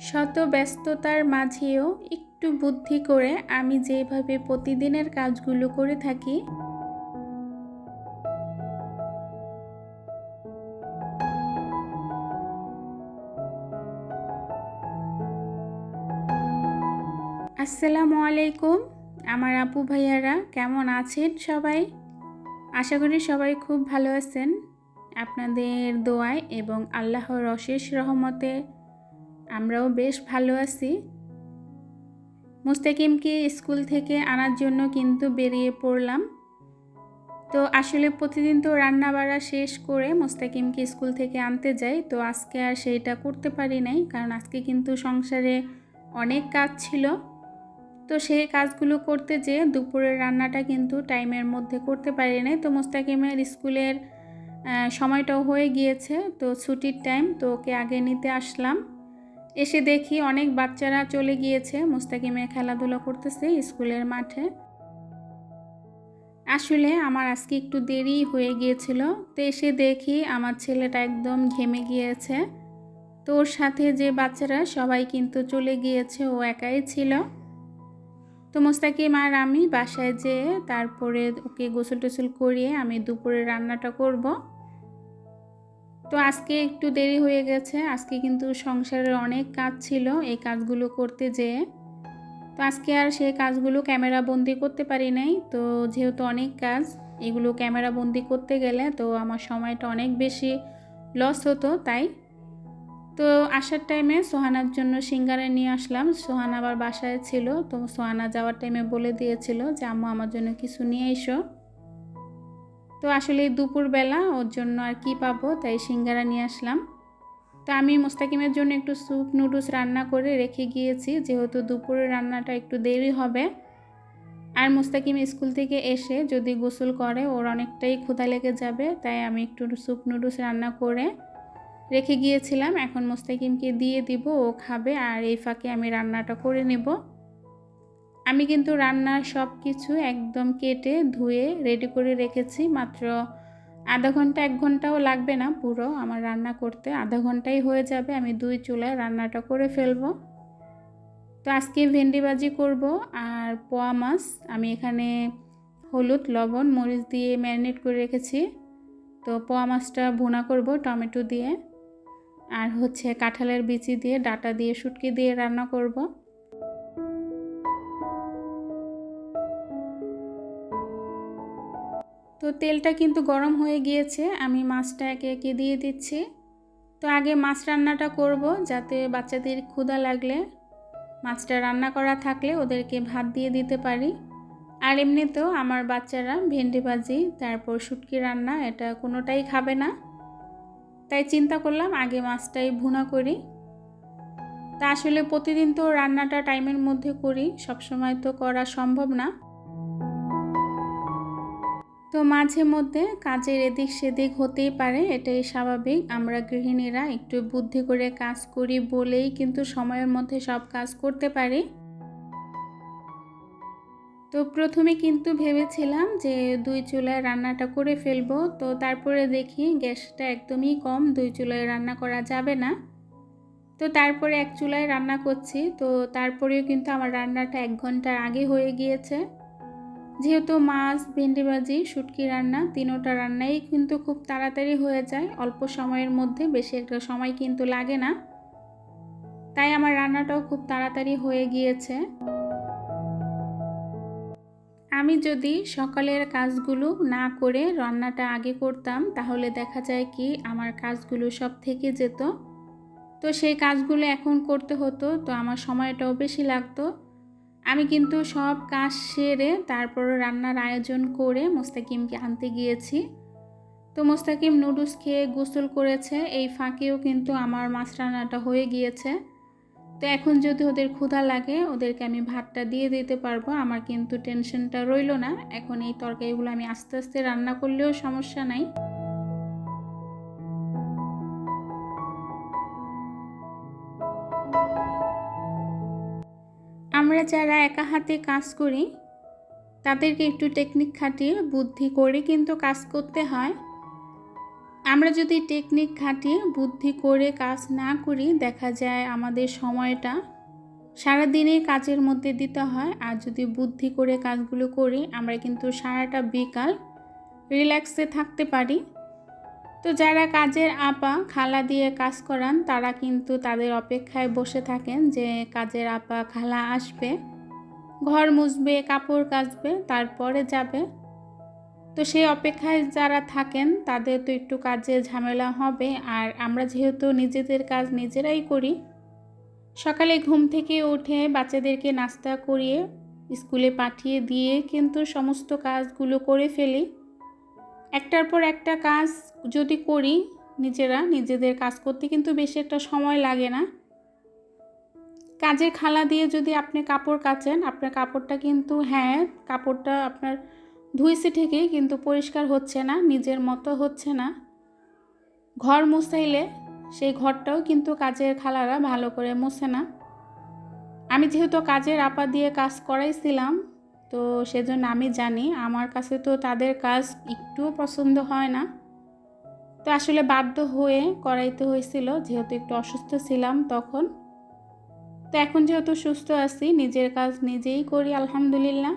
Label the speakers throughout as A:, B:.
A: শত ব্যস্ততার মাঝেও একটু বুদ্ধি করে আমি যেভাবে প্রতিদিনের কাজগুলো করে থাকি, আসসালামু আলাইকুম। আমার আপু ভাইয়ারা, কেমন আছেন সবাই? আশা করি সবাই খুব ভালো আছেন। আপনাদের দোয়ায় এবং আল্লাহর অশেষ রহমতে আমরাও বেশ ভালো আছি। মুস্তাকিমকে স্কুল থেকে আনার জন্য কিন্তু বেরিয়ে পড়লাম। তো আসলে প্রতিদিন তো রান্না বাড়া শেষ করে মুস্তাকিমকে স্কুল থেকে আনতে যাই, তো আজকে আর সেইটা করতে পারি নাই, কারণ আজকে কিন্তু সংসারে অনেক কাজ ছিল। তো সেই কাজগুলো করতে যেয়ে দুপুরের রান্নাটা কিন্তু টাইমের মধ্যে করতে পারি নাই। তো মোস্তাকিমের স্কুলের সময়টাও হয়ে গিয়েছে, তো ছুটির টাইম তো ওকে আগে নিতে আসলাম। এসে দেখি অনেক বাচ্চারা চলে গিয়েছে। মোস্তাকিমের খেলাধুলা করতেছে স্কুলের মাঠে। আসলে আমার আজকে একটু দেরি হয়ে গিয়েছিল, তো এসে দেখি আমার ছেলেটা একদম ঘেমে গিয়েছে। তো ওর সাথে যে বাচ্চারা, সবাই কিন্তু চলে গিয়েছে, ও একাই ছিল। তো মোস্তাকিম আর আমি বাসায় যেয়ে তারপরে ওকে গোসল টোসল করিয়ে আমি দুপুরে রান্নাটা করব। তো আজকে একটু দেরি হয়ে গেছে। আজকে কিন্তু সংসারের অনেক কাজ ছিল, এই কাজগুলো করতে যেয়ে। তো আজকে আর সেই কাজগুলো ক্যামেরা বন্দি করতে পারি নাই। তো যেহেতু অনেক কাজ, এগুলো ক্যামেরা বন্দি করতে গেলে তো আমার সময়টা অনেক বেশি লস হতো, তাই। তো আসার টাইমে সোহানার জন্য সিঙ্গারে নিয়ে আসলাম। সোহানা আবার বাসায় ছিল, তো সোহানা যাওয়ার টাইমে বলে দিয়েছিল যে, আম্মু, আমার জন্য কিছু নিয়ে এসো। তো আসলে দুপুরবেলা ওর জন্য আর কি পাবো? তাই সিঙ্গারা নিয়ে আসলাম। তো আমি মোস্তাকিমের জন্য একটু স্যুপ, নুডলস রান্না করে রেখে গিয়েছি। যেহেতু দুপুরের রান্নাটা একটু দেরি হবে। আর মোস্তাকিম স্কুল থেকে এসে যদি গোসল করে, ওর অনেকটাই ক্ষুধা লেগে যাবে। তাই আমি একটু স্যুপ, নুডলস রান্না করে রেখে গিয়েছিলাম। এখন মোস্তাকিমকে দিয়ে দিব, ও খাবে। আর এই ফাঁকে আমি রান্নাটা করে নেব। আমি কিন্তু রান্নার সব কিছু একদম কেটে ধুয়ে রেডি করে রেখেছি। মাত্র আধা ঘণ্টা, এক ঘন্টাও লাগবে না পুরো আমার রান্না করতে। আধা ঘন্টাই হয়ে যাবে, আমি দুই চুলায় রান্নাটা করে ফেলব। তো আজকে ভেন্ডি ভাজি করব আর পোয়া মাছ। আমি এখানে হলুদ, লবণ, মরিচ দিয়ে ম্যারিনেট করে রেখেছি। তো পোয়া মাছটা ভুনা করব টমেটো দিয়ে। আর হচ্ছে কাঁঠালের বিচি দিয়ে, ডাটা দিয়ে, শুটকি দিয়ে রান্না করব। তো তেলটা কিন্তু গরম হয়ে গিয়েছে, আমি মাছটা একে একে দিয়ে দিচ্ছি। তো আগে মাছ রান্নাটা করব যাতে বাচ্চাদের ক্ষুধা লাগলে, মাছটা রান্না করা থাকলে ওদেরকে ভাত দিয়ে দিতে পারি। আর এমনিতেও আমার বাচ্চারা ভেন্ডি ভাজি, তারপর শুটকি রান্না, এটা কোনোটাই খাবে না। তাই চিন্তা করলাম আগে মাছটাই ভুনা করি। তা আসলে প্রতিদিন তো রান্নাটা টাইমের মধ্যে করি, সবসময় তো করা সম্ভব না। তো মাঝে মধ্যে কাজের এদিক সেদিক হতেই পারে, এটাই স্বাভাবিক। আমরা গৃহিণীরা একটু বুদ্ধি করে কাজ করি বলেই কিন্তু সময়ের মধ্যে সব কাজ করতে পারি। তো প্রথমে কিন্তু ভেবেছিলাম যে দুই চুলায় রান্নাটা করে ফেলব, তো তারপরে দেখি গ্যাসটা একদমই কম, দুই চুলায় রান্না করা যাবে না। তো তারপরে এক চুলায় রান্না করছি, তো তারপরেও কিন্তু আমার রান্নাটা এক ঘণ্টার আগে হয়ে গিয়েছে। যেহেতু মাছ ভেন্ডি ভাজি শুটকি রান্না, তিনোটা রান্নাই কিন্তু খুব তাড়াতাড়ি হয়ে যায়। অল্প সময়ের মধ্যে বেশি একটা সময় কিন্তু লাগে না। তাই আমার রান্নাটাও খুব তাড়াতাড়ি হয়ে গিয়েছে। আমি যদি সকালের কাজগুলো না করে রান্নাটা আগে করতাম, তাহলে দেখা যায় কি আমার কাজগুলো সব থেকে যেত। তো সেই কাজগুলো এখন করতে হতো, তো আমার সময়টাও বেশি লাগতো। আমি কিন্তু সব কাজ সেরে তারপর রান্নার আয়োজন করে মোস্তাকিমকে আনতে গিয়েছি। তো মোস্তাকিম নুডলস খেয়ে গোসল করেছে, এই ফাঁকেও কিন্তু আমার মাছ রান্নাটা হয়ে গিয়েছে। তো এখন যদি ওদের ক্ষুধা লাগে, ওদেরকে আমি ভাতটা দিয়ে দিতে পারব, আমার কিন্তু টেনশনটা রইল না। এখন এই তরকারিগুলো আমি আস্তে আস্তে রান্না করলেও সমস্যা নাই। আমরা যারা একা হাতে কাজ করি, তাদেরকে একটু টেকনিক খাটিয়ে বুদ্ধি করে কিন্তু কাজ করতে হয়। আমরা যদি টেকনিক খাটিয়ে বুদ্ধি করে কাজ না করি, দেখা যায় আমাদের সময়টা সারাদিনে কাজের মধ্যে দিতে হয়। আর যদি বুদ্ধি করে কাজগুলো করি, আমরা কিন্তু সারাটা বিকাল রিল্যাক্সে থাকতে পারি। তো যারা কাজের আপা, খালা দিয়ে কাজ করান, তারা কিন্তু তাদের অপেক্ষায় বসে থাকেন যে কাজের আপা, খালা আসবে, ঘর মুছবে, কাপড় কাচবে, তারপরে যাবে। তো সেই অপেক্ষায় যারা থাকেন, তাদের তো একটু কাজে ঝামেলা হবে। আর আমরা যেহেতু নিজেদের কাজ নিজেরাই করি, সকালে ঘুম থেকে উঠে বাচ্চাদেরকে নাস্তা করিয়ে স্কুলে পাঠিয়ে দিয়ে কিন্তু সমস্ত কাজগুলো করে ফেলি। একটার পর একটা কাজ যদি করি নিজেরা নিজেদের কাজ করতে কিন্তু বেশি একটা সময় লাগে না। কাজের খালা দিয়ে যদি আপনি কাপড় কাচেন, আপনার কাপড়টা কিন্তু হ্যাঁ কাপড়টা আপনার ধুইছে ঠিকই কিন্তু পরিষ্কার হচ্ছে না, নিজের মতো হচ্ছে না। ঘর মুছাইলে সেই ঘরটাও কিন্তু কাজের খালারা ভালো করে মুছে না। আমি যেহেতু কাজের আপা দিয়ে কাজ করাইছিলাম তো সেজন্য আমি জানি আমার কাছে তো তাদের কাজ একটুও পছন্দ হয় না। তো আসলে বাধ্য হয়ে করাইতে হয়েছিল, যেহেতু একটু অসুস্থ ছিলাম তখন। তো এখন যেহেতু সুস্থ আছি, নিজের কাজ নিজেই করি, আলহামদুলিল্লাহ।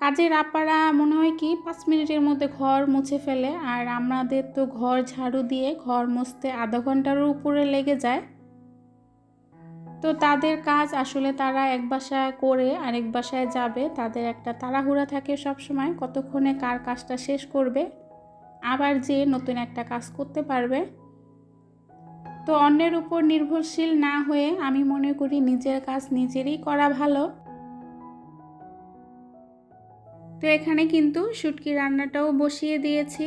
A: কাজের আপারা মনে হয় কি, পাঁচ মিনিটের মধ্যে ঘর মুছে ফেলে, আর আমাদের তো ঘর ঝাড়ু দিয়ে ঘর মুছতে আধা ঘন্টারও উপরে লেগে যায়। তো তাদের কাজ আসলে তারা এক বাসায় করে আরেক বাসায় যাবে। তাদের একটা তাড়াহুড়া থাকে সব সময় কতক্ষণে কার কাজটা শেষ করবে, আবার যে নতুন একটা কাজ করতে পারবে। তো অন্যের উপর নির্ভরশীল না হয়ে আমি মনে করি নিজের কাজ নিজেরই করা ভালো। তো এখানে কিন্তু শুটকি রান্নাটাও বসিয়ে দিয়েছি।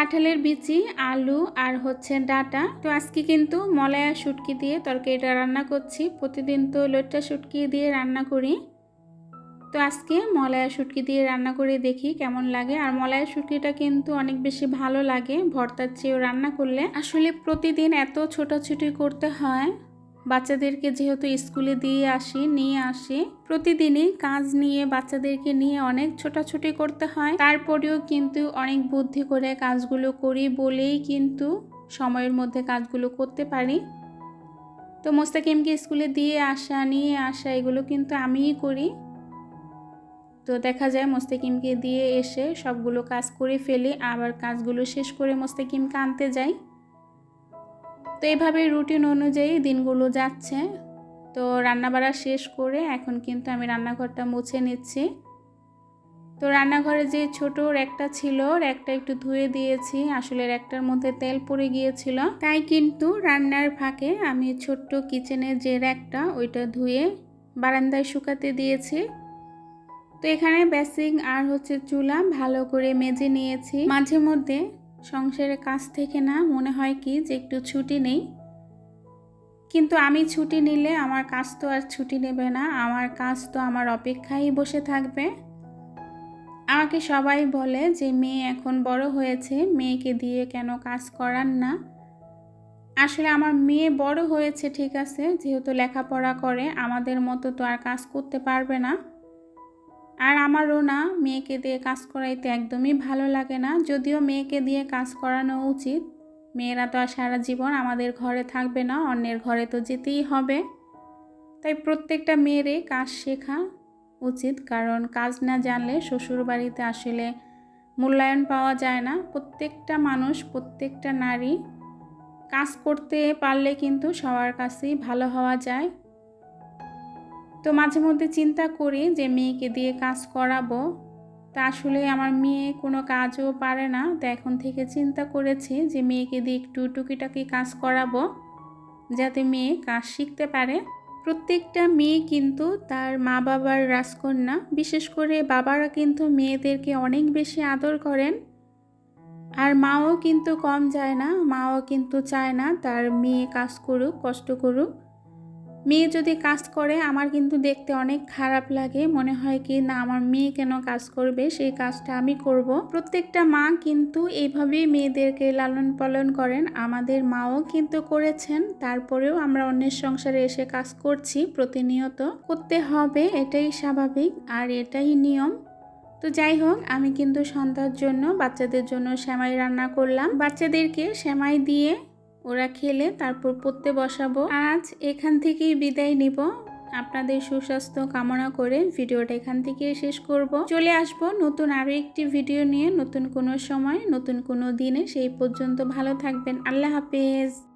A: কাঁঠালের বিচি, আলু আর হচ্ছে ডাটা। তো আজকে কিন্তু মলায়া শুটকি দিয়ে তরকারিটা রান্না করছি। প্রতিদিন তো লোটটা শুটকি দিয়ে রান্না করি। তো আজকে মলায়া শুটকি দিয়ে রান্না করে দেখি কেমন লাগে। আর মলায়া শুটকিটা কিন্তু অনেক বেশি ভালো লাগে, ভর্তার চেয়েও রান্না করলে। আসলে প্রতিদিন এত ছোটাছুটি করতে হয় বাচ্চাদেরকে যেহেতু স্কুলে দিয়ে আসি, নিয়ে আসি, প্রতিদিনই কাজ নিয়ে বাচ্চাদেরকে নিয়ে অনেক ছোটাছুটি করতে হয়। তারপরেও কিন্তু অনেক বুদ্ধি করে কাজগুলো করি বলেই কিন্তু সময়ের মধ্যে কাজগুলো করতে পারি। তো মোস্তাকিমকে স্কুলে দিয়ে আসা, নিয়ে আসা এগুলো কিন্তু আমিই করি। তো দেখা যায় মোস্তাকিমকে দিয়ে এসে সবগুলো কাজ করে ফেলে, আবার কাজগুলো শেষ করে মোস্তাকিমকে আনতে যাই। তো এইভাবে রুটিন অনুযায়ী দিনগুলো যাচ্ছে। তো রান্নাবাড়া শেষ করে এখন কিন্তু আমি রান্নাঘরটা মুছে নিচ্ছি। তো রান্নাঘরে যে ছোট র্যাকটা ছিল, র্যাকটা একটু ধুয়ে দিয়েছি। আসলে র্যাকটার মধ্যে তেল পড়ে গিয়েছিল। তাই কিন্তু রান্নার ফাঁকে আমি ছোট্ট কিচেনের যে র্যাকটা, ওইটা ধুয়ে বারান্দায় শুকাতে দিয়েছি। তো এখানে বেসিং আর হচ্ছে চুলা ভালো করে মেজে নিয়েছি। মাঝে মধ্যে সংসারের কাজ থেকে না মনে হয় কি যে একটু ছুটি নেই। কিন্তু আমি ছুটি নিলে আমার কাজ তো আর ছুটি নেবে না, আমার কাজ তো আমার অপেক্ষায় বসে থাকবে। আমাকে সবাই বলে যে মেয়ে এখন বড় হয়েছে, মেয়েকে দিয়ে কেন কাজ করান না? আসলে আমার মেয়ে বড় হয়েছে ঠিক আছে, যেহেতু লেখাপড়া করে, আমাদের মতো তো আর কাজ করতে পারবে না। আর আমারও না, মেয়েকে দিয়ে কাজ করাইতে একদমই ভালো লাগে না। যদিও মেয়েকে দিয়ে কাজ করানো উচিত। মেয়েরা তো আর সারা জীবন আমাদের ঘরে থাকবে না, অন্যের ঘরে তো যেতেই হবে। তাই প্রত্যেকটা মেয়েরই কাজ শেখা উচিত, কারণ কাজ না জানলে শ্বশুর বাড়িতে আসলে মূল্যায়ন পাওয়া যায় না। প্রত্যেকটা মানুষ, প্রত্যেকটা নারী কাজ করতে পারলে কিন্তু সবার কাছেই ভালো হওয়া যায়। তো মাঝে মধ্যে চিন্তা করি যে মেয়েকে দিয়ে কাজ করাবো। তা আসলে আমার মেয়ে কোনো কাজও পারে না। তো এখন থেকে চিন্তা করেছি যে মেয়েকে দিয়ে একটু টুকিটাকি কাজ করাবো যাতে মেয়ে কাজ শিখতে পারে। প্রত্যেকটা মেয়ে কিন্তু তার মা বাবার রাজকন্যা, বিশেষ করে বাবারা কিন্তু মেয়েদেরকে অনেক বেশি আদর করেন। আর মাও কিন্তু কম যায় না, মাও কিন্তু চায় না তার মেয়ে কাজ করুক, কষ্ট করুক। মেয়ে যদি কাজ করে, আমার কিন্তু দেখতে অনেক খারাপ লাগে। মনে হয় কি, না, আমার মেয়ে কেন কাজ করবে? সেই কাজটা আমি করব। প্রত্যেকটা মা কিন্তু এইভাবেই মেয়েদেরকে লালন পালন করেন। আমাদের মাও কিন্তু করেছেন। তারপরেও আমরা অন্যের সংসারে এসে কাজ করছি, প্রতিনিয়ত। করতে হবে, এটাই স্বাভাবিক, আর এটাই নিয়ম। তো যাই হোক, আমি কিন্তু সন্ধ্যার জন্য বাচ্চাদের জন্য সেমাই রান্না করলাম। বাচ্চাদেরকে সেমাই দিয়ে ওরা খেলে তারপর পড়তে বসাবো। আজ এখান থেকেই বিদায় নিব। আপনাদের সুস্বাস্থ্য কামনা করে ভিডিওটা এখান থেকে শেষ করব। চলে আসব নতুন আরও একটি ভিডিও নিয়ে নতুন কোনো সময়, নতুন কোনো দিনে। সেই পর্যন্ত ভালো থাকবেন। আল্লাহ হাফেজ।